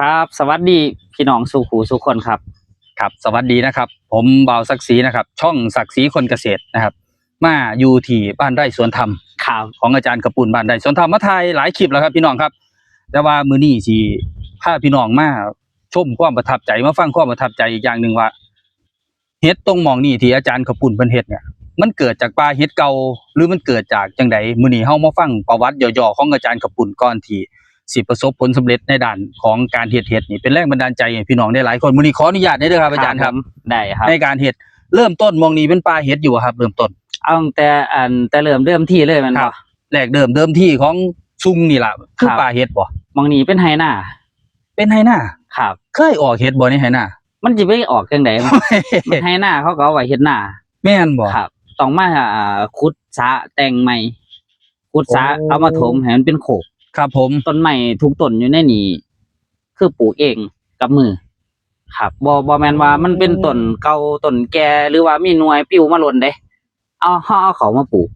ครับ สวัสดีพี่น้องสู่หูสู่คนครับ ครับ สวัสดีนะครับ ผมบ่าวศักดิ์ศรีนะครับ ช่องศักดิ์ศรีคนเกษตรนะครับ มาอยู่ที่บ้านไร่สวนธรรมข่าวของอาจารย์กระปุนบ้านไร่สวนธรรมมาถ่ายหลายคลิปแล้วครับ พี่น้องครับ แต่ว่ามื้อนี้สิพาพี่น้องมาชมความประทับใจมาฟังความประทับใจอีกอย่างหนึ่งว่าเฮ็ดตรงหมองนี่ที่อาจารย์กระปุนเพิ่นเฮ็ดเนี่ยมันเกิดจากป่าเฮ็ดเก่าหรือมันเกิดจากจังใดมื้อนี้เฮามาฟังประวัติย่อๆของอาจารย์กระปุนก่อนที่ สิประสบผลสำเร็จในด้านของการเฮ็ดเฮ็ดนี่เป็นแรงบันดาลใจให้พี่น้องได้หลายคนมื้อนี้ขออนุญาตได้เด้อครับอาจารย์ครับผมได้ครับ ในการเห็ดเริ่มต้นมองนี้เป็นปลาเห็ดอยู่อะครับ เริ่มต้นเอาตั้งแต่อันแต่เริ่มเริ่มที่เลยแมันครับบ่แรกเดิมเดิมที่ของซุงนี่ล่ะคือครับปลาเห็ดบ่มองนี้เป็นไฮนาเป็นไหหน้าครับ เคยออกเห็ดบ่ในไหหน้ามันจะไปออกจังไดมันไฮนาเขาก็เอาไว้เฮ็ดหน้าแม่นบ่ครับต้องมาอ่าขุดสระแต่งใหม่ขุดสระโอ้เอามาถมให้มันเป็นโขก ครับผมต้นไม้ทุกต้นอยู่ในนี้คือปลูกเองกับมือ ครับบ่บ่แม่นว่ามันเป็นต้นเก่าต้นแก่หรือว่ามีหน่วยปิ้วมาหล่นเด้ เอาเฮาเอาเขามาปลูก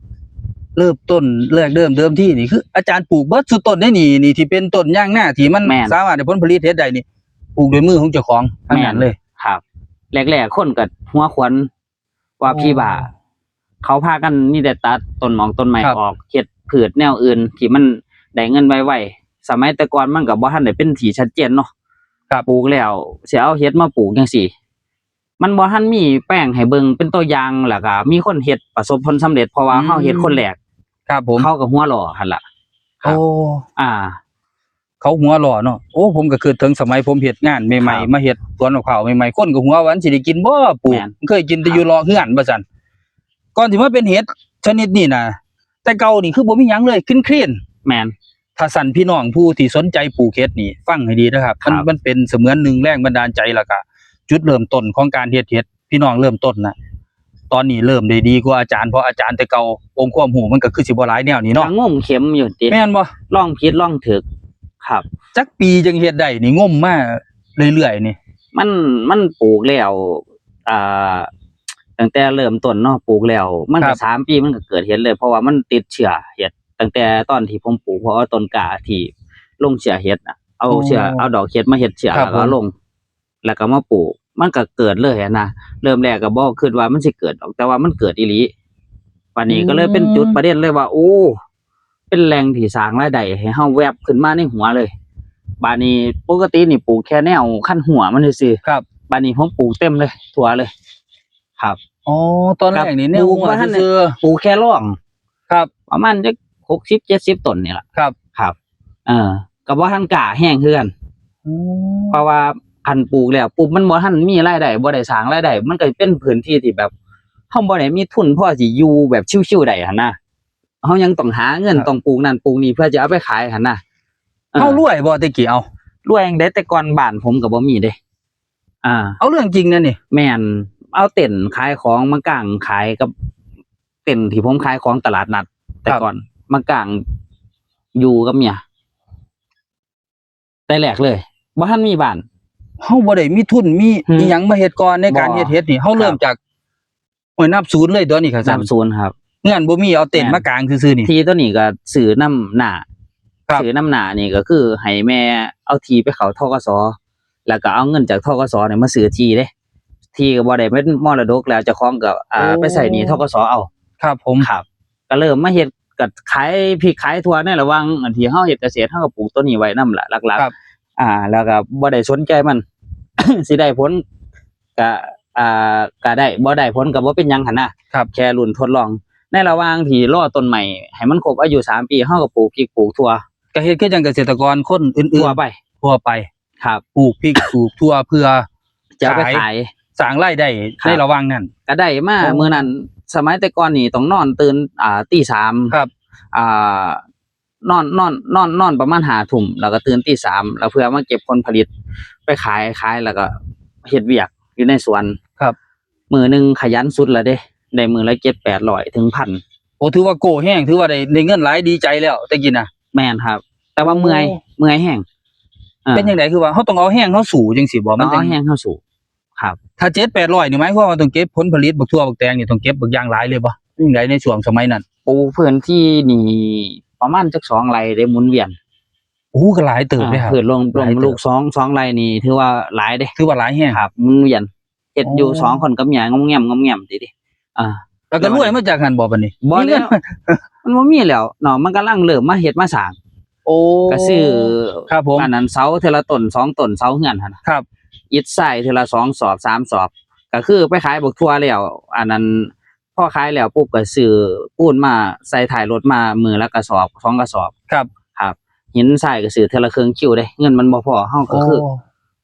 เริ่มต้นแรกเดิมเดิมที่นี่คืออาจารย์ปลูกเบิดสุดต้นได้นี่นี่ที่เป็นต้นย่างหน้าที่มันแม่น สามารถได้ผลผลิตเฮ็ดได้นี่ปลูกด้วยมือของเจ้าของทั้งนั้นเลย ครับแรกๆคนก็หัวขวนว่าอ๋อพี่บ่า เขาพากันนี่แต่ตัดต้นหมองต้นไม้ครับ ออกเฮ็ดพืชแนวอื่นที่มัน ได้เงินไวๆสมัยแต่ก่อนมันก็บ่ทันได้เป็นที่ชัดเจนเนาะครับปลูกแล้วสิเอาเฮ็ดมาปลูกจังซี่ มันบ่ทันมีแป้งให้เบิ่งเป็นตัวอย่างแล้วก็มีคนเฮ็ดประสบผลสำเร็จเพราะว่าอืมเฮาเฮ็ดคนแรกครับผมเขาก็หัวหล่อหั่นล่ะครัโอ้บอ่า เขาหัวหล่อเนาะโอ้ผมก็คือถึงสมัยผมเฮ็ดงานใหม่ครับๆมาเฮ็ดสวนมะพร้าวใหม่ๆคนก็หัววาอันสิได้กินบ่ปลูกแม่นเคยกินแต่อยู่รอเฮือนบ่ซั่นก่อนที่มาเป็นเฮ็ดชนิดนี้น่ะแต่เก่านี่คือบ่มีหยังเลยคลีนๆ แม่นถ้าสั่นพี่น้องผู้ที่สนใจปลูกเฮ็ดนี่ ฟังให้ดีนะครับครัมันบมันเป็นเสมือนหนึ่งแรงบันดาลใจแล้วก็จุดเริ่มต้นของการเฮ็ดเฮ็ดพี่น้องเริ่มต้นนะตอนนี้เริ่มได้ดีกว่าอาจารย์เพราะอาจารย์แต่เก่าองค์ความรู้มันก็คือสิบ่หลายแนวนี้ก็เนาะงมเข็มอยู่ติแม่นบ่ลองผิดลองถูกครับ จักปีจังเฮ็ดได้นี่งมมาเรื่อยๆนี่ มันมันปลูกแล้วอ่าตั้งแต่เริ่มต้นเนาะปลูกแล้ว มันก็สามปีมันก็เกิดเห็ดเลย เพราะว่ามันติดเชื้อเห็ด ตั้งแต่ตอนที่ผมปลูกเพราะว่าต้นกาที่ลงเชื้อเห็ดน่ะเอาเชื้อเอาดอกเห็ดมาเห็ดเชื้อแล้วก็เอาลง แล้วก็มาปลูก มันก็เกิดเลยอะนะเริ่มแรกก็บ่คิดว่ามันสิเกิดหรอกแต่ว่ามันเกิดอีหลีวันนี้ก็เลยเป็นจุดประเด็นเลยว่าโอ้เป็นแรงที่สร้างรายได้ให้เฮาแวบขึ้นมาในหัวเลยบานนี้ปกตินี่ปลูกแค่แนวขั้นหัวมันซื่อๆ ครับบานนี้ผมปลูกเต็มเลยถั่วเลย ครับ อ๋อตอนแรกนี่แนวปลูกหัวว่าท่านซื่อปลูกแค่ร่องๆครับ ประมาณจะ หกสิบเจ็ดสิบต้นนี่แหละครับ ครับ เออกับว่าท่านกาแห้งเฮือนอืมเพราะว่าอันปลูกแล้วปลูกมันบ่ท่านมีรายได้บ่ได้สร้างรายได้มันก็เป็นพื้นที่ที่แบบเฮาบ่ได้มีทุนพอสิอยู่แบบชิวๆได้หั่นนะเฮายังต้องหาเงินต้องปลูกนั่นปลูกนี่เพื่อจะเอาไปขายหั่นนะออเฮารวยบ่แตะกี้เอารวยจังได๋แต่ก่อนบ้านผมก็บ่มีเด้อ่า เอาเรื่องจริงนะนี่แม่นเอาเต็นท์ขายของมากางขายกับเต็นท์ที่ผมขายของตลาดนัดแต่ก่อน มากางอยู่กับเมียแต่แรกเลยบ่ทันมีบ้านเฮาบ่ได้มีทุนมีอืมอีหยังมาเฮ็ดก่อนในการบ่เฮ็ดเฮ็ดนี่เฮาเริ่มครับจากหวยนับศูนย์เลยตัวนี้ครับสามศูนย์ครับ เงื่อนบ่มีเอาเต็นท์แม่น มากลางซื่อๆนี่ ทีตัวนี้ก็สื่อน้ำหน้าครับ สื่อน้ำหน้านี่ก็คือให้แม่เอาทีไปเขาทกสแล้วก็เอาเงินจากทกสเนี่ยมาซื้อทีเด้ทีก็บ่ได้เป็นมรดกแล้วเจะคล้าของกับอ่าโอ้ไปใส่หนี้ทกสเอา ครับผม ครับก็เริ่มมาเฮ็ด ก็ขายพริกขายทั่วในระหว่างอันที่เฮาเฮ็ดเกษตรเฮาก็ปลูกต้นนี้ไว้นำล่ะหลัก ครับ ๆ อ่า แล้วก็บ่ได้สนใจมัน สิได้ผลก็อ่าก็ได้บ่ได้ผลก็บ่เป็นหยังหั่นนะครับ แค่รุ่นทดลอง ในระหว่างที่รอต้นใหม่ให้มันครบอายุสามปีเฮาก็ปลูกพริกปลูกทั่วก็เฮ็ดคือจังเกษตรกรคนอื่นทั่วไป ๆทั่วไปครับ ปลูกพริก ปลูกทั่วเพื่อ จะเอาไปขาย ขาย สร้างรายได้ครับ ในระหว่างนั้น ก็ได้มาโอ้มื้อนั้นสมัยแต่ก่อนนี่ต้องนอนตื่นอ่าตีสามครับ อ่านอนนอนนอนนอนประมาณหาทุ่มแล้วก็ตื่นตีสามแล้วเพื่อมาเก็บผลผลิตไปขายขายแล้วก็เฮ็ดเวียกอยู่ในสวนครับ มือหนึ่งขยันสุดและเด้ได้มือละเจ็ดแปดร้อยถึงพันโอ้ถือว่าโกแห้งถือว่าได้ได้เงินหลายดีใจแล้วแต่กี้น่ะแม่นครับ แต่ว่าเมื่อยโอ้เมื่อยแห้งอ่าเป็นจังไดคือว่าเฮาต้องเอาแห้งเฮาสู่จังซี่บ่ต้มัอนงจัเอางแห้งเข้าสู่ครับ ถ้า7 800นี่หมายความว่าต้องเก็บผลผลิตบักทั่วบักแตงนี่ต้องเก็บบักอย่างหลายเลยบ่จังไดในช่วงสมัยนั้น ปูพื้นที่นี่ประมาณจักสองไร่ได้หมุนเวียนโอ้อ้ก็หลายเติบเลยครับพืชลงหลลางยเติบลูกสองสองไรนี่ ถือว่าหลายเด้ถือว่าหลายแฮงครับมันเวียนเฮ็ดอยู่โอ้สองคนกับเมียงอมแงมงอมแงมติดิอ่าแล้วก็รวยมาจากหันบ่บัดนี้บ่มีเงิแล้นวมันบ่มีแล้วเนาะมันกำลังเริ่มมาเฮ็ดมาสร้างโอ้ก็ซื้อครับผมอันนั้นเสาเทอละต้นสองต้นเสาเฮือนหั่นน่ะครับอิฐทรายเทอละสองสอบสามสอบ ก็คือไปขายบักทั่วแล้ว อันนั้น พอขายแล้วปุ๊บก็ซื้อปูนมาใส่ถ่ายรถมามือละกระสอบสองกระสอบครับ ครับหินทรายก็ซื้อเทอละเครื่องคิวได้เงินมันบ่พอเฮาก็โอ้คือ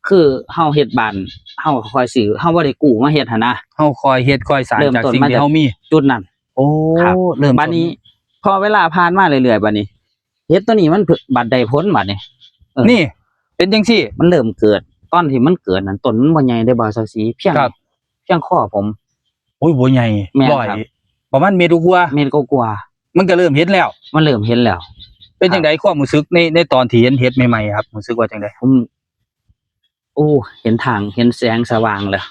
คือเฮาเฮ็ดบ้านเฮาก็คอยซื้อเฮาบ่ได้กู้มาเฮ็ดหั่นนะเฮาคอยเฮ็ดคอยสร้างเริ่มจากต้นสิ่งมาที่จากเฮามีจุดนั้นโอ้ครับเริ่มต้บัดนี้พอเวลาผ่านมาเรื่อยๆบัดนี้เฮ็ดตัวนี้มันเพิ่งบัดใดพ้นบัดนี้เออนี่ เป็นจังซี่ มันเริ่มเกิดตอนที่มันเกิดนั้นต้นมันบ่ใหญ่ได้บ่สักสีเพียงครับเพียงข้อผมโอ้ยบ่ใหญ่แม่นร้อยครับประมาณเมตรกว่าเมตรกว่ามันก็เริ่มเฮ็ดแล้วๆมันเริ่มเห็นแล้ว เป็นครับจังไดความรู้สึกในในตอนที่เห็นเฮ็ดใหม่ๆครับรู้สึกว่าจังไดผมโอ้เห็นทางเห็นแสงสว่างแล้ว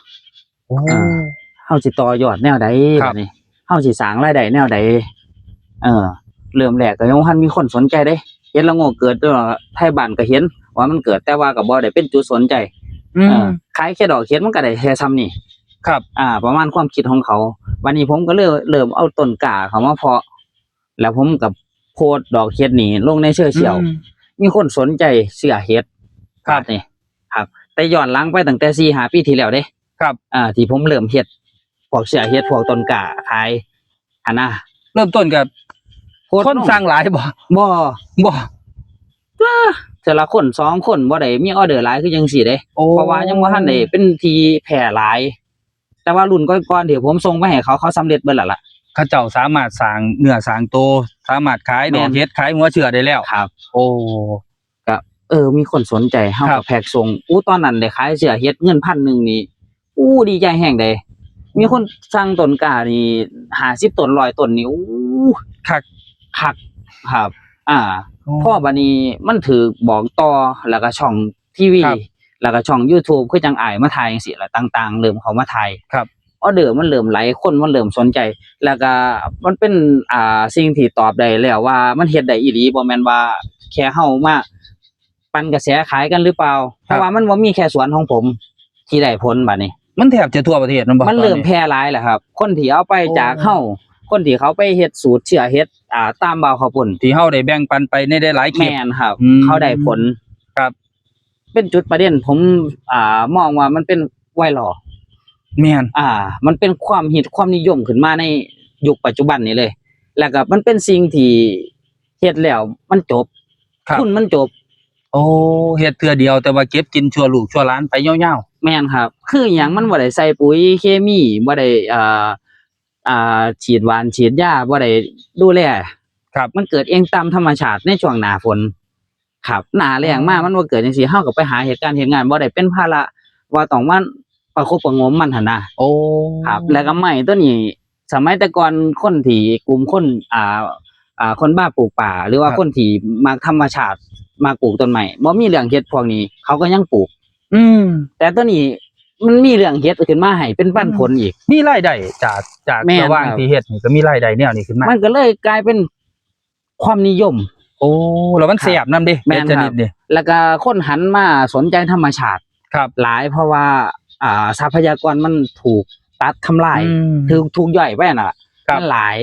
โอ้ อ่าเฮาสิต่อยอดแนวใดครับ บัดนี้เฮาสิสร้างรายได้แนวใดเออ เริ่มแรกก็ยังบ่ทันมีคนสนใจเด้เฮ็ดละโง่เกิดด้วยว่าไทยบ้านก็เห็นว่ามันเกิดแต่ว่าก็บ่ได้เป็นจุดสนใจ อืเอมอขายแค่ดอกเห็ดมันก็ได้แค่ซ้ำนี่ ครับ อ่า ประมาณความคิดของเขา วันนี้ผมก็เลยเริ่มเอาต้นกล้าเขามาเพาะ แล้วผมกับโพสต์ดอกเห็ดนี่ลงในโซเชียลอืม มีคนสนใจเสื้อเห็ดครับนี่ครับ แต่ย้อนหลังไปตั้งแต่สี่หาปีที่แล้วเด้ครับ อ่า ที่ผมเริ่มเฮ็ดพวกเสื้อเฮ็ดพวกต้นกล้าขายอันน่ะเริ่มต้นกับโพสต์คนลงสร้างหลายบ่บ่บ่แต่ละคนสองคนบ่ได้มีออเดอร์หลายคือจังซี่เด้ โอ้เพราะว่ายังบ่ทันได้เป็นทีแพร่หลาย แต่ว่ารุ่นก่อนๆที่ผมส่งไปให้เขาเขาสำเร็จเบิดแล้วล่ะ เขาเจ้าสามารถสร้างเนื้อสร้างโตวสามารถขายดแม่อกนเฮ็ดขายหัวเชื่อได้แล้ว ครับ โอ้ เออ มีคนสนใจเฮาครัก็บ แพ็กส่งอู้ตอนนั้นได้ขายเสื้อเฮ็ดเงินพันหนึ่งนี่อู้ดีใจแฮงเด้มีคนสั่งต้นกล้านี่50ต้น100ต้นนี่อู้คักคักครับ อ่า พ่อบัดนี้มันถือบอกต่อแล้วก็ช่องทีวีครับ แล้วก็ช่อง YouTube คือจังอายมาถ่ายจังซี่ล่ะต่าง ๆ เริ่มเข้ามาถ่ายครับออเดอร์มันเริ่มไหลคนมันเริ่มสนใจ แล้วก็มันเป็นอ่าสิ่งที่ตอบได้แล้วว่ามันเฮ็ดได้อีหลีบ่แม่นว่าแค่เฮามาปันกระแสขายกันหรือเปล่า เพราะว่ามันบ่มีแค่สวนของผม ที่ได้ผลบัดนี้ มันแทบจะทั่วประเทศนั่นบ่มันเริ่มตอแพร่หลายแล้วครับ คนที่เอาไปโอ้จากเฮาคนที่เขาไปเฮ็ดสูตรเชื่อเฮ็ดอ่าตามบ่าวเขาวปุ่นที่เฮาได้แบ่งปันไปในได้หลายคลิปแม่นครับอืมเขาได้ผลครับ เป็นจุดประเด็น ผมอ่ามองว่ามันเป็นไวรัลแม่นอ่า มันเป็นความฮิตความนิยมขึ้นมาในยุคปัจจุบันนี้เลย แล้วก็มันเป็นสิ่งที่เฮ็ดแล้วมันจบครับคุณมันจบ โอ้เฮ็ดเทื่อเดียวแต่ว่าเก็บกินชั่วลูกชั่วหลานไปยาวแม่นครับ คืออหย่างมันบ่ได้ใส่ปุ๋ยเคมีบ่ได้อ่าอ่าฉีดหวานฉีดยาบ่ได้ดูแลๆครับ มันเกิดเองตามธรรมชาติในช่วงหน้าฝน ครับหน้าแล้งมามันบ่เกิดจังซี่เฮาก็ไปหาเหตุการณ์เฮ็ดงานบ่ได้เป็นภาระว่าต้องมาประคบประหงมมันหั่นนะโอ้ครับ แล้วก็ไม้ตัวนี้สมัยแต่ก่อนคนที่กลุ่มคนอ่าอ่าคนบ้าปลูกป่า หรือว่าคนที่มักธรรมชาติมาปลูกต้นไม้บ่มีเรื่องเฮ็ดพวกนี้ เขาก็ยังปลูก อืม แต่ตัวนี้มันมีเรื่องเฮ็ดขึ้นมาให้เป็นปันผลอีก มีรายได้จากจากแม่นระหว่างครับที่เฮ็ดนี่ก็มีรายได้แนวนี้ขึ้นมา มันก็เลยกลายเป็นความนิยม โอ้แล้วมันแซ่บนำเด้แม่นเฮ็ดชนิดครับนี่แล้วก็คนหันมาสนใจธรรมชาติครับ หลายเพราะว่า อ่าทรัพยากรมันถูกตัดทำลายอืมถูกถูกย่อยไปน่ะครับมันหลาย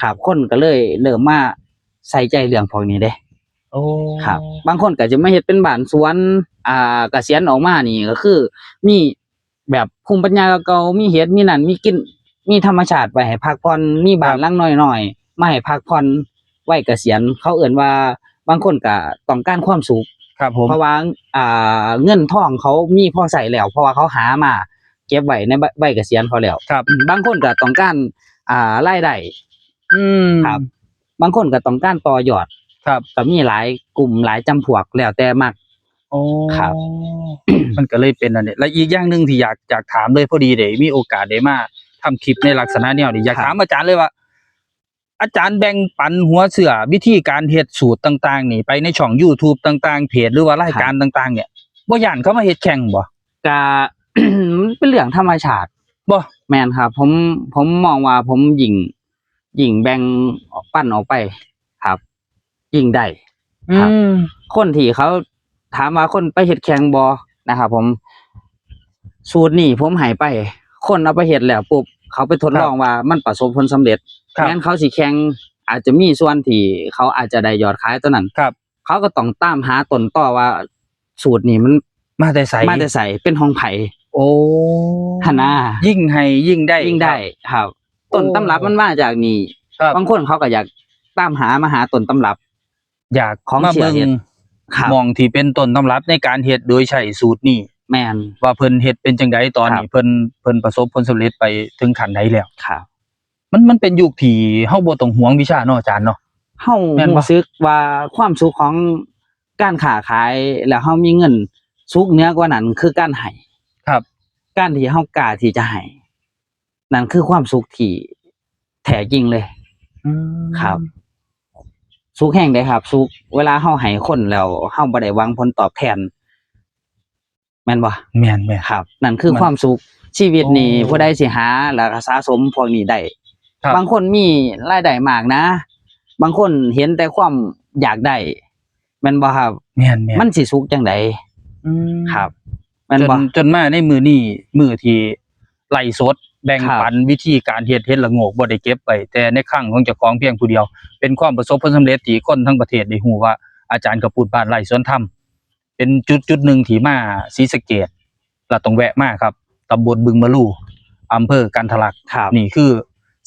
ครับคนก็เลยเริ่มมาใส่ใจเรื่องพวกนี้เด้โอ้ครับ บางคนก็จะไม่เฮ็ดเป็นบ้านสวน อ่าเกษียณออกมานี่ก็คือ มีแบบภูมิปัญญาเก่าๆมีเฮ็ดมีนั่นมีกินมีธรรมชาติไว้ให้พักผ่อนมีบ้านหลังน้อยๆมาให้พักผ่อน ไว้เกษียณเขาเอิ่นว่าบางคนก็ต้องการความสุขครับผมเพราะว่าอ่าเงินทองเขามีพอใส่แล้ว เพราะว่าเขาหามาเก็บไว้ในใบใบเกษียณเขาแล้วครับ บางคนก็ต้องการอ่ารายได้อืมครับ บางคนก็ต้องการต่อยอด ครับก็มีหลายกลุ่มหลายจำพวกแล้วแต่มักโอ้ครับ มันก็เลยเป็นอันนี้และอีกอย่างหนึ่งที่อยากอยากถามเลยพอดีเด้มีโอกาสได้มาทำคลิปในลักษณะแนวนี้อยากครับถามอาจารย์เลยว่า อาจารย์แบ่งปันหัวเสือวิธีการเฮ็ดสูตรต่างๆ นี่ไปในช่อง YouTube ต่างๆ เพจหรือว่ารายการต่างๆ เนี่ยบ่ย่านเขามาเฮ็ดแข่งบ่ก็มันเป็นเรื่องธรรมชาติบ่แมนครับ ผมผมมองว่าผมยิงยิงแบ่งปั้นออกไปครับยิงได้ครับอืมคนที่เขาถามว่าคนไปเฮ็ดแข่งบอนะครับผมสูตรนี่ผมใหายไป คนเอาไปเฮ็ดแล้วปุ๊บเขาไปทดลองว่ามันประสบผลสำเร็จ ครับงั้นเขาสิแข่งอาจจะมีส่วนที่เขาอาจจะได้ยอดขายตัวนั้นครับ เขาก็ต้องตามหาต้นต่อว่า สูตรนี่มันมาแต่ใสมาแต่ใส่เป็นห้องไผ่โอ้หันหน้ายิ่งให้ยิ่งได้ยิ่งได้ครับ ต้นตำรับมันมาจากนี่ครับบางคนเขาก็อยากตามหามาหาต้นตำรับ อยากของมาเสียเบิ่งเฮ็ดครับมองที่เป็นต้นตำรับในการเฮ็ดโดยใช้สูตรนี้แมนว่าเพิ่นเฮ็ดเป็นจังไดตอนนี้ครับเพิ่นเพิ่นประสบผลสำเร็จไปถึงขั้นใดแล้วครับ มันมันเป็นยุคที่เฮาบ่ต้องหวงวิชาเนาะอาจารย์เนาะ เฮาแม่นบ่ รู้สึกว่าความสุขของการค้าขายแล้วเฮามีเงินสุขเหนือกว่านั้นคือการให้ครับ การที่เฮากล้าที่จะให้นั่นคือความสุขที่แท้จริงเลย ครับ สุขแห่งใดครับ สุขเวลาเฮาให้คนแล้วเฮาบ่ได้หวังผลตอบแทนแม่นบ่แม่นแม่น ครับ นั่นคือมันความสุขชีวิตนี่โอ้ ผู้ใดสิหาแล้วก็สะสมพวกนี้ได้ ครับ บางคนมีรายได้มากนะ บางคนเห็นแต่ความอยากได้แม่นบ่ครับ แม่นแม่นมันสิสุขจังไดอืมครับแม่นจนบ่ จนมาในมือนี้มือที่ไล่สด แบ่งครับ ปันวิธีการเฮ็ดเฮ็ดละโงกบ่ได้เก็บไว้แต่ในครั้งของเจ้าของเพียงผู้เดียว เป็นความประสบผลสำเร็จที่คนทั้งประเทศได้ฮู้ว่าอาจารย์กระปุดบ้านไร่สวนธรรมเป็นจุดจุดหนึ่งที่มาศรีสะเกษเราต้องแวะมาครับตำบลบึงมะลูอำเภอกันทะลัก ครับ นี่คือ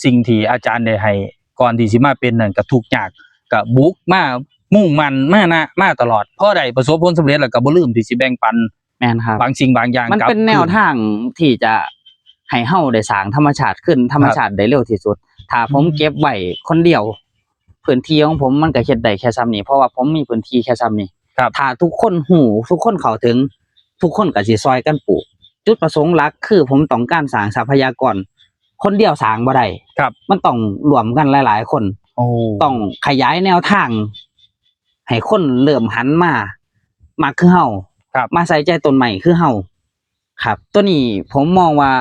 สิ่งที่อาจารย์ได้ให้ก่อนที่สิมาเป็นนั่นก็ทุกข์ยากก็บุกมามุ่งมันมานะมาตลอดพอได้ประสบผลสำเร็จแล้วก็บ่ลืมที่สิแบ่งปันแม่นครับ บางสิ่งบางอย่างมันกับเป็นแนวทางที่จะให้เฮาได้สร้างธรรมชาติขึ้นธรรมชาติได้เร็วที่สุด ถ้าผมอืมเก็บไว้คนเดียวพื้นที่ของผมมันก็เฮ็ดได้แค่ซ้ำนี้เพราะว่าผมมีพื้นที่แค่ซ้ำนี้ครับถ้าทุกคนหูทุกคนเข้าถึง ทุกคนก็สิซอยกันปลูกจุดประสงค์หลักคือผมต้องการสร้างทรัพยากร คนเดียวสร้างบ่ได้ครับ มันต้องรวมกันหลาย ๆ คน โอ้ต้องขยายแนวทาง ให้คนเริ่มหันมามาคือเฮาครับ มาใส่ใจต้นใหม่คือเฮาครับ ตัวนี้ผมมองว่า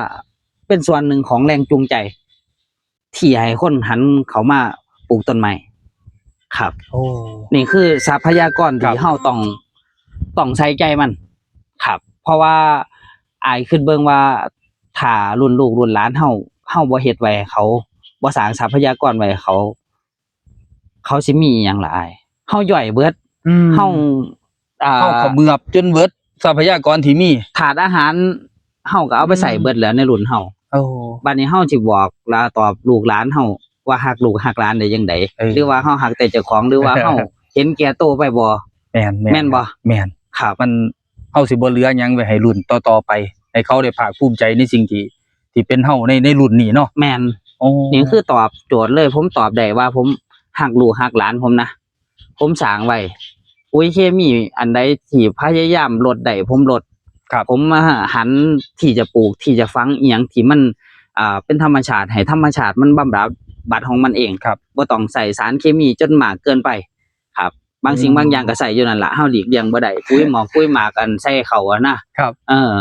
เป็นส่วนหนึ่งของแรงจูงใจ ที่ให้คนหันเขามาปลูกต้นใหม่ครับ โอ้ นี่คือทรัพยากรครัที่บเฮาต้องต้องใส่ใจมัน ครับ เพราะว่าอายขึ้นเบิ่งว่าถ้ารุ่นลูกรุ่นหลานเฮา เฮาบ่เฮ็ดไว้ให้เขาบ่สร้างทรัพยากรไว้ให้เขา เขาสิมีอหย่างละอายเฮาย่อยเบิดเฮาอ่าเข้าขมือบจนเบิดทรัพยากรที่มีถาดอาหารเฮาก็เอาไปใส่เบิดแล้วในรุ่นเฮาโอ้บัดนี้เฮาสิบอกลาตอบลูกหลานเฮาว่าฮักลูกฮักหลานได้จังไดเออหรือว่าเฮาฮักแต่เจ้าของหรือว่าเฮาเห็นแก่โตไปบ่แม่นแม่นบ่แม่นครับมันเฮาสิบ่เหลือหยังไว้ให้รุ่นต่อๆไป ให้เขาได้ภาคภูมิใจในสิ่งที่ ที่เป็นเฮาในในรุ่นนี้เนาะแม่นโอ้นี่คือตอบโจทย์เลย ผมตอบได้ว่า ผมหักลูกหักหลานผมนะผมสร้างไว้ปุ๋ยเคมีอันใดที่พยายามลดได้ผมลดครับผมมาหันที่จะปลูกที่จะฟังเอียงที่มันอ่าเป็นธรรมชาติให้ธรรมชาติมันบำรับบัดของมันเองครับบ่ต้องใส่สารเคมีจนมากเกินไป ครับ บางสิ่งอืมบางอย่างก็ใส่อยู่นั่นละเฮาหลีกเลี่ยงบ่ได้ปุ๋ยหมอกปุ๋ยหมากอันใส่เขาอะนะครับ เออ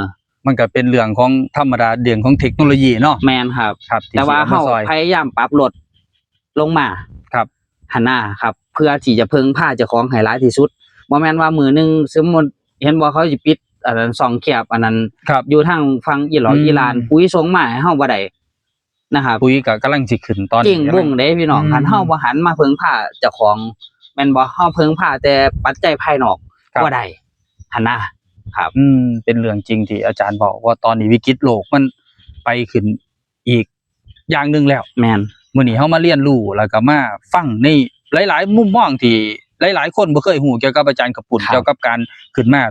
มันก็เป็นเรื่องของธรรมดาเรื่องของเทคโนโลยีเนาะแมนครับ ครับที่แต่ว่าสิอเฮามาซอย พยายามปรับลดลงมาครับ หันหน้าครับ เพื่อที่จะเพิ่งผ้าเจ้าของให้หลายที่สุดบ่แม่นว่ามือหนึงสมมุติเห็นบ่เขาสิปิดอันนั้นซองแคบอันนั้น ครับ อยู่ทางฝั่งอิหร่านอืม อิหร่านปุ๋ยส่งมาให้เฮาบ่ได้นะครับปุ๋ยก็กำลังสิขึ้นตอนจริงนี้บุ้งเด้พี่น้องอืม คันเฮาบ่หันมาเพิ่งผ้าเจ้าของแม่นบ่เฮาเพิ่งผ้าแต่ปัจจัยภายนอกครับ บ่ได้หันหน้า ครับ อืมเป็นเรื่องจริงที่อาจารย์บอกว่าตอนนี้วิกฤตโลกมันไปขึ้นอีกอย่างหนึ่งแล้วแม่นมื้อนี้เฮามาเรียนรู้แล้วก็มาฟังในหลาย ๆ มุมมองที่หลาย ๆ คนบ่เคยฮู้เกี่ยวกับอาจารย์กระปุ่นเกี่ยวกับการขึ้นมา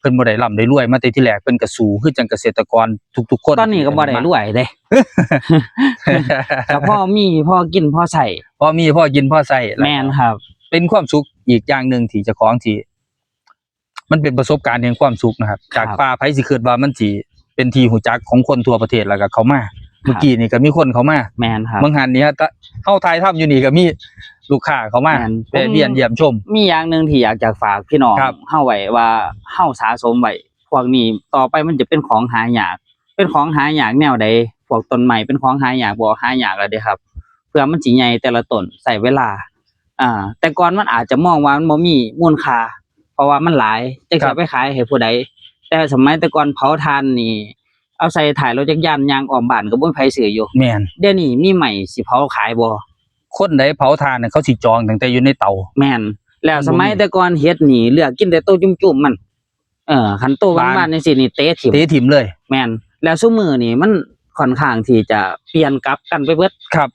เพิ่นบ่ได้ร่ำได้รวยมาแต่ที่แรกเพิ่นก็สู้คือจังเกษตรกรทุก ๆ คนตอนนี้ก็บ่ได้รวยเด้แต่พ่อมีพ่อกินพ่อใส่พอมีพ่อกินพ่อใช้ล้วแม่นครับ เป็นความสุขอีกอย่างหนึ่งที่เจ้าของที่ มันเป็นประสบการณ์แห่งความสุขนะครับครับจากป่าไผสิคิดว่ามันสิเป็นที่หูจักของคนทั่วประเทศแล้วก็เขามาเมื่อกี้นี่ก็มีคนเขามาแม่นครับบางหันนี้ตะเข้าทายถ้ำอยู่นี่ก็มีลูกค้าเขามาแม่นแวะเวียนเยี่ยมชม มีอย่างหนึ่งที่อยากจะฝากพี่น้องครับเฮาไว้ว่าเฮาสะสมไว้พวกนี้ต่อไปมันจะเป็นของหายาก เป็นของหายากแนวใดพวกต้นใหม่เป็นของหายากบ่หายากแล้วเด้ครับ เพื่อมันสิใหญ่แต่ละต้นใส่เวลา อ่า แต่ก่อนมันอาจจะมองว่ามันบ่มีมูลค่าเพ ราะว่ามันหลายจะครัจะบ ไปขายให้ผู้ใดแต่สมัยแต่ก่อนเผาทานนี่ เอาใส่ถ่ายรถจักรยานยางออมบ้านก็บ่มีไผซื้ออยู่ แม่นเดี๋ยวนี้มีใหม่สิเผาขายบ่คนใดเผาทานน่ะเขาสิจองตั้งแต่อยู่ในเตา แม่นแล้วมันบ่สมัยมีแต่ก่อนเฮ็ดนี่เลือกกินแต่โตวจุ่มๆมัน เออคันโตวบานบานๆจังซี่นี่เตะถิ่ม เตะถิ่มเลย แม่นแล้วซุมื้อนี่มันค่อนข้างที่จะเปลี่ยนกลับกันไปเบิดครับ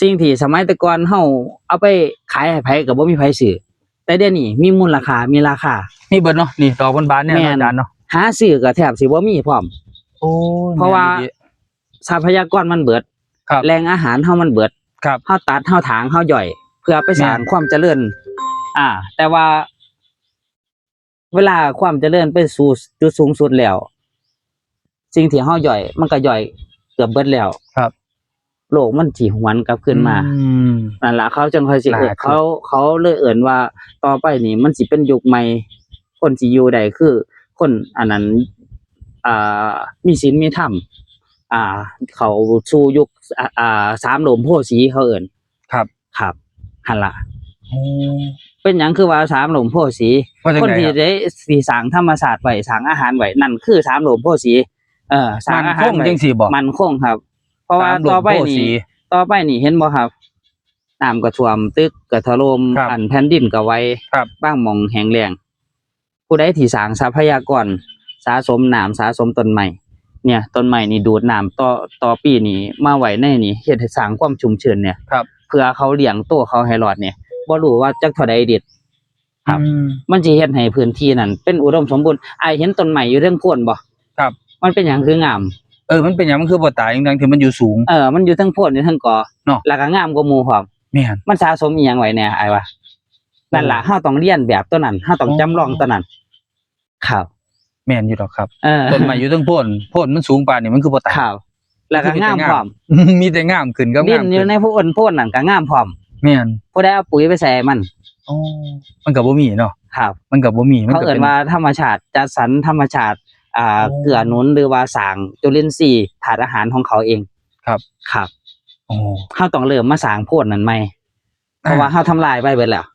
สิ่งที่สมัยแต่ก่อนเฮาเอาไปขายให้ไผก็บ่มีไผซื้อ แต่เดี๋ยวนี้มีมูลค่ามีราคา นี่เบิดเนาะนี่ดอกบานๆเนี่ยแม่น อาจารย์เนาะหาซื้อก็แทบสิบ่มีพร้อม โอ้เพราะว่าทรัพยากรมันเบิดครับ แรงอาหารเฮามันเบิดครับ เฮาตัดเฮาถางเฮาย่อย เพื่อไปสร้างแม่น ความเจริญ อ่า แต่ว่า เวลาความเจริญไปสู่จุดสูงสุดแล้ว สิ่งที่เฮาย่อย มันก็ย่อยเกือบเบิดแล้วครับ โลกมันสิหวนกลับขึ้นมาอืม นั่นล่ะเขาจึงค่อยสิเอิ้นน่าคือเขาเขาเลยเอิ่นว่าต่อไปนี่มันสิเป็นยุคใหม่ คนสิอยู่ได้คือ คนอันนั้น อ่า มีศีลมีธรรมอ่า เขาสู่ยุคอ่าอ่าสามโหลมโพธิ์สีเขาเอิ่นครับครับหั่นล่ะโอ้เป็นหยังคือว่าสามโหลมโพธิ์สี ว่าจังคนไดที่ครับได้สีสร้างธรรมศาสตร์ไว้สร้างอาหารไว้นั่นคือสามโหลมโพธิ์สี เออสร้างมันอาคหารงไว้ จังสี่บ่มันคงครับ เพราะว่าสมหลวต่องไปโพธิ์สีนี่ต่อไปนี่เห็นบ่ครับน้ำก็ท่วมตึกก็ถล่มครับอันแผ่นดินก็ไหวครับบ้างหมองแห้งแล้งผู้ใดที่สร้างทรัพยากรสะสมน้ำสะสมต้นไม้เนี่ยต้นไม้นี่ดูดน้ำต่อต่อปีนี่มาไว้ในนี่เฮ็ดให้สร้างความชุ่มชื้นเนี่ยครับเพื่อเขาเลี้ยงตัวเขาให้รอดเนี่ยบ่รู้ว่าจักเท่าใดเด็ดครับอืมมันสิเฮ็ดให้พื้นที่นั้นเป็นอุดมสมบูรณ์อายเห็นต้นไม้อยู่เรื่องโคนบ่ครับ มันเป็นหยังคืองาม เออมันเป็นหยังมันคือบ่ตายจังๆที่มันอยู่สูง เออมันอยู่ทั้งโคนอยู่ทั้งกอเนาะ แล้วก็งามกว่าหมู่พร้อมแม่น มันสะสมอีหยังไว้แน่อายว่านั่นล่ะเฮาต้องเรียนแบบตัวนั้นเฮาต้องอ๋อ จำลองตัวนั้นครับ แม่นอยู่ดอกครับเออต้นไม้อยู่เทั้งโพ่นโพ่นมันสูงปานนี่มันคือบ่ตาย ครับ แล้วก็งามพร้อม มีแต่งามขึ้นก็ดิงานมอยู่ขึ้นในผู้อ้นโพนนั่นก็งามพร้อมแม่นผู้ใดเอาปุ๋ยไปใส่มัน อ๋อมันก็บ่มีเนาะครับ มันก็บ่มีมันเขาก็เอ่เป็นนว่าธรรมชาติจัดสรรธรรมชาติ อ่าโอ้เกื้อหนุนหรือว่าสร้างจุลินทรีย์ถาดอาหารของเขาเองครับครับโอ้เฮาต้องเริ่มมาสร้างโพนนั้นใหม่เพราะว่าเฮาทำลายไปเบิดแล้ว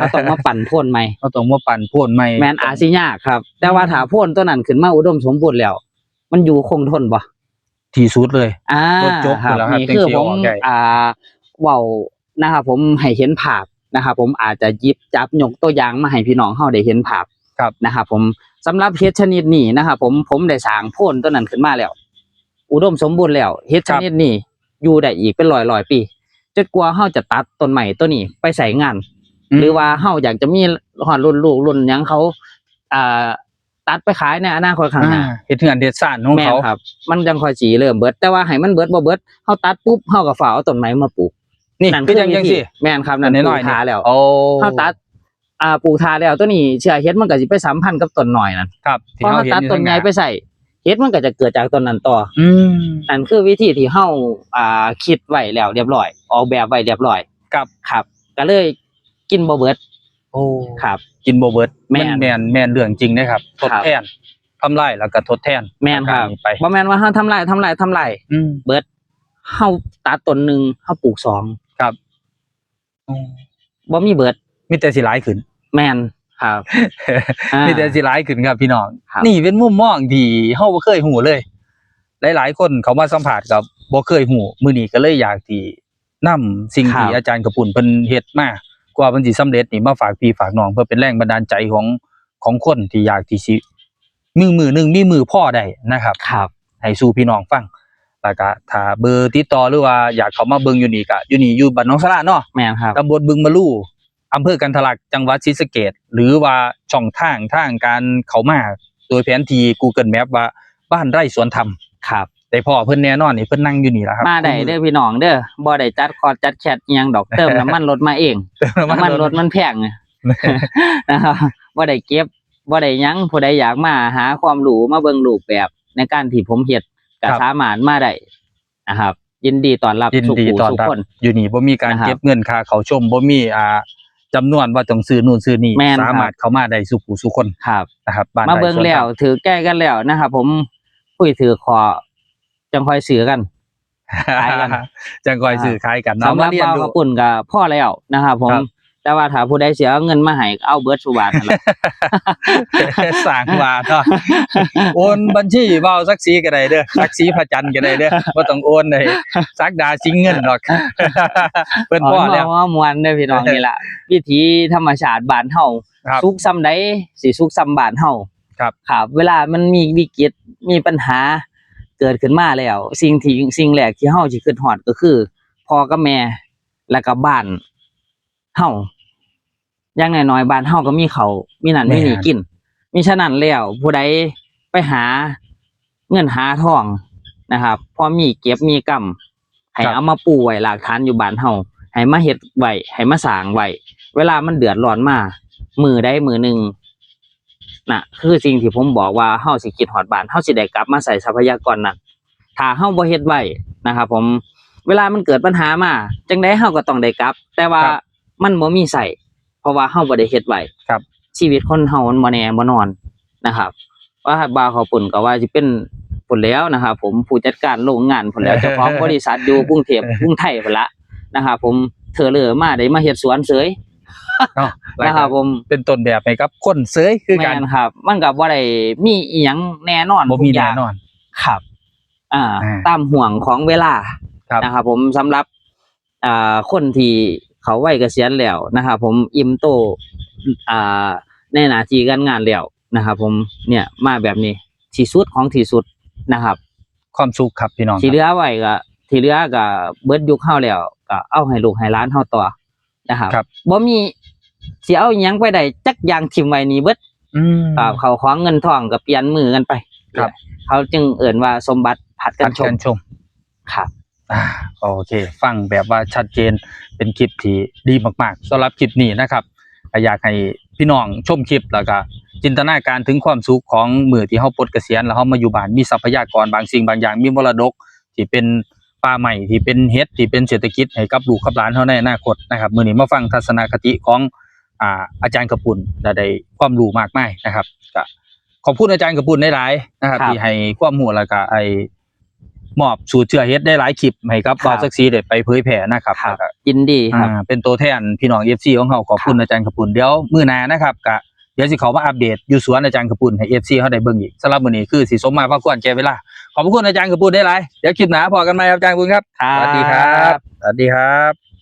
เฮาต้องมาปั่นโพนใหม่เราต้องมาปั่นโพ่นใหม่แม่นอาจสิยากครับ แต่ว่าถ้าโพนตัวนั้นขึ้นมาอุดมสมบูรณ์แล้ว มันอยู่คงทนบ่ที่สุดเลยอ่าตัวจบครับอยู่แล้วครับนี่คือจังสิผเอามออกได้อ่าเว้านะครับผมให้เห็นภาพนะครับผมอาจจะหยิบจับยกตัวอย่างมาให้พี่น้องเฮาได้เห็นภาพ ครับนะครับผมสำหรับเฮ็ดชนิดนี้นะครับผมผมได้สร้างโพนตัวนั้นขึ้นมาแล้ว อุดมสมบูรณ์แล้วเฮ็ดชนิดนี้อยู่ได้อีกเป็นร้อยๆปีจนกว่าเฮาจะตัดต้นใหม่ตัวนี้ไปใส่งาน หรือว่าเฮาอยากจะมีฮอดรุ่นลูกรุ่นหยังเขาอ่าตัดไปขายในอนาคตข้างหน้าอ่าเฮ็ดงานเฮ็ดซ่านของแม่นเขาครับ มันจังค่อยสีเริ่มเบิด แต่ว่าให้มันเบิดบ่เบิดเฮาตัดปุ๊บเฮาก็ฝ่าเอาต้นไม้มาปลูกนี่นั่นคือจังจังวิธีซี่แม่นครับอันั่นนปลูน้อยกๆนี่ทาแล้วโอ้เฮาตัด อ่าปลูกทาแล้วตัวนี้เชื้อเฮ็ดมันก็สิไปสัมพันธ์กับต้นน้อยนั่นครับที่พอเฮาเฮาเห็นตัดอยู่ต้นใหญ่ไปใส่เฮ็ดมันก็จะเกิดจากต้นนั้นต่อ อืมนั่นคือวิธีที่เฮาอ่าคิดไว้แล้วเรียบร้อย ออกแบบไว้เรียบร้อยครับครับ ก็เลยกินบ่เบิดโอ้ครับ กินบ่เบิดแม่นแม่นแม่นเรื่องจริงนะครับทดครับแทนทำลายแล้วก็ทดแทนแม่นครับอาการไปบ่แม่นว่าเฮาทำลายทำลายทำลายอืมเบิดเฮาตัดต้นหนึงเฮาปลูกสองครับ บ่มีเบิด มีแต่สิหลายขึ้น แม่นครับอ่ามีมีแต่สิหลายขึ้นครับพี่น้อง ครับ นี่เป็นมุมมองที่เฮาบ่เคยหูเลย หลาย ๆ คนเขามาสัมภาษณ์กับบ่เคยหูมื้อนี้ก็เลยอยากที่นํสิ่งที่อาจารย์กระปุ่นเพิ่นเฮ็ดมากว่ามันสิสำเร็จนี่มาฝากพี่ฝากน้องเพื่อเป็นแรงบันดาลใจของของคนที่อยากที่สิมือมือหนึงมีมือพ่อได้นะครับ ครับ ให้สู่พี่น้องฟัง แล้วก็ถ้าเบอร์ติดต่อหรือว่าอยากเข้ามาเบิ่งอยู่นี่ก็อยู่นี่อยู่บ้านหนองสระเนาะแม่นครับตำบลบึงมะลู่ อำเภอกันทะลักจังหวัดศรีสะเกษหรือว่าช่องทางทางการเข้ามาโดยแผนที่ Google Map ว่าบ้านไร่สวนธรรมครับแต่พ่อเพิ่นแน่นอนนี่เพิ่นนั่งอยู่นี่แหละครับมาได้เด้อพี่น้องเด้อบ่ได้จัดคอร์สจัดแคทอิหยังดอกเติมน้ำมันรถมาเองน้ำมันรถมันแพงอะนะครับบ่ได้เก็บบ่ได้หยังผู้ใดอยากมาหาความรู้มาเบิ่งรูปแบบในการที่ผมเฮ็ดก็ครับสามารถมาได้นะครับ ยินดีต้อนรับยินทุกดีผู้ต้อนทุกรับคน อยู่นี่บ่มีการนะครับเก็บเงินค่าเขาชมบ่มีอ่า จำนวนว่าต้องซื้อนู่นซื้อนี่แม่นครับ สามารถเข้ามาได้สู่ผู้สู่คนครับ นะครับบ้านมาไร่เบิ่งสวนธรรแล้ว ถือแก้กันแล้วนะครับผมคุยถือคอจังค่อยซื้อกัน ขายกัน จังคอยซื้อขายกันเนาะสำหมารับเรียนเบาดู กระปุ่นกับพ่อแล้วนะครับผมครับ แต่ว่าถ้าผู้ใดเสียเงินมาให้ก็เอาเบิร์ดสุบาทนั่นแหละ สร้างว่าเนาะโอนบัญชีเว้าสักสีก็ได้เด้อสักสีพระจันทร์ก็ได้เด้อบ่ต้องโอนให้สักดาสิงเงินหรอกเพิ่นพอแล้ว ว่ามวนเด้อพี่น้องนี่ล่ะ วิถีธรรมชาติบ้านเฮาครับสุขซ้ำใดสิสุขซ้ำบ้านเฮาครับ ครับเวลามันมีวิกฤตมีปัญหาเกิดขึ้นมาแล้ว สิ่งที่สิ่งแรกที่เฮาสิคิดฮอดก็คือพ่อกับแม่แล้วก็บ้านเฮา อย่างน้อยๆบ้านเฮาก็มีเขาวมีนั่นมีนี่แม่นกินมิฉะนั้นแล้วผู้ใดไปหาเงินหาทองนะครับ พอมีเก็บมีกำให้ครับ เอามาปูไว้หลักฐานอยู่บ้านเฮาให้มาเฮ็ดไว้ให้มาสร้างไว้เวลามันเดือดร้อนมามือได้มือหนึ่งน่ะ คือสิ่งที่ผมบอกว่าเฮาสิคิดฮอดบ้านเฮาสิได้กลับมาใส่ทรัพยากรนั้นถ้าเฮาบ่เฮ็ดไว้นะครับ ผม เวลามันเกิดปัญหามาจังได๋เฮาก็ต้องได้กลับ แต่ว่าครับ มันบ่มีใส่ เพราะว่าเฮาบ่ได้เฮ็ดไว้ครับ ชีวิตคนเฮามันบ่แน่บ่นอนนะครับ ว่าบาวเขาปุ่นก็ว่าสิเป็นปุ่นแล้วนะครับผมผู้จัดการโรงงานพุ่นแล้วเจ้าของบริษัทอยู่กรุงเทพกรุงไทยพุ่นละนะครับผมเธอเลยมาได้มาเฮ็ดสวนเสยเนาะแล้วนะคก็รับผมเป็นต้นแบบให้กับคนเสยคือกันแม่นครับ มันก็บ่ได้มีอีหยังแน่นอนบ่มีทุกอแน่ย่างนอนครับอ่าอ่า ตามห่วงของเวลาครับนะครับผมสำหรับอ่าคนที่ เขาวัยเกษียณแล้วนะครับผมอิ่มโตอ่าในหน้าที่การงานแล้วนะครับผมเนี่ยมาแบบนี้ที่สุดของที่สุดนะครับความสุขครับพี่น้องที่เหลือไว้ก็ที่เหลือก็เบิดยุคเฮาแล้วก็เอาให้ลูกให้หล้านเฮาต่อนะครับครับบ่มีสิเอาอิหยังไปได้จักอย่างทิ่มไว้นี่เบิดอืมครับเขาของเงินทองก็เปลี่ยนมือกันไปครับ เขาจึงเอิ่นว่าสมบัติผัดกักันนชชมมชมครับ อ่าโอเค ฟังแบบว่าชัดเจนเป็นคลิปที่ดีมากๆสำหรับคลิปนี้นะครับก็อยากให้พี่น้องชมคลิปแล้วก็จินตนาการถึงความสุขของมือที่เฮาปลดเกษียณแล้วเฮามาอยู่บ้านมีทรัพยากรบางสิ่งบางอย่างมีมรดกที่เป็นป่าใหม่ที่เป็นเฮ็ดที่เป็นเศรษฐกิจให้กับลูกกับหลานเฮาในอนาคตนะครับมื้อนี้มาฟังทัศนคติของอ่าอาจารย์กระปุนและได้ความรู้มากมายนะครับก็ขอบคุณอาจารย์กระปุนหลายๆนะครับครับ ที่ให้ความรู้แล้วก็ไอ้ มอบสูตรเชื่อเฮ็ดได้หลายคลิปให้กับครับบ่าวซักซีได้ไปเผยแผ่นะครับครับแล้วก็ยินดีครับ อ่าเป็นตัวแทนพี่น้อง FC ของเฮาขอบคุณอาจารย์กระปุนเดี๋ยวมื้อหน้านะครับก็เดี๋ยวสิเขามาอัปเดตอยู่สวนอาจารย์กระปุนให้ FC เฮาได้เบิ่งอีกสำหรับมื้อนี้คือสิสมมาพระควรแก่เวลาขอบพระคุณอาจารย์กระปุนได้หลายเดี๋ยวคลิปหน้าพอกันใหม่ครับอาจารย์กระปุนครับครับ สวัสดีครับ สวัสดีครับ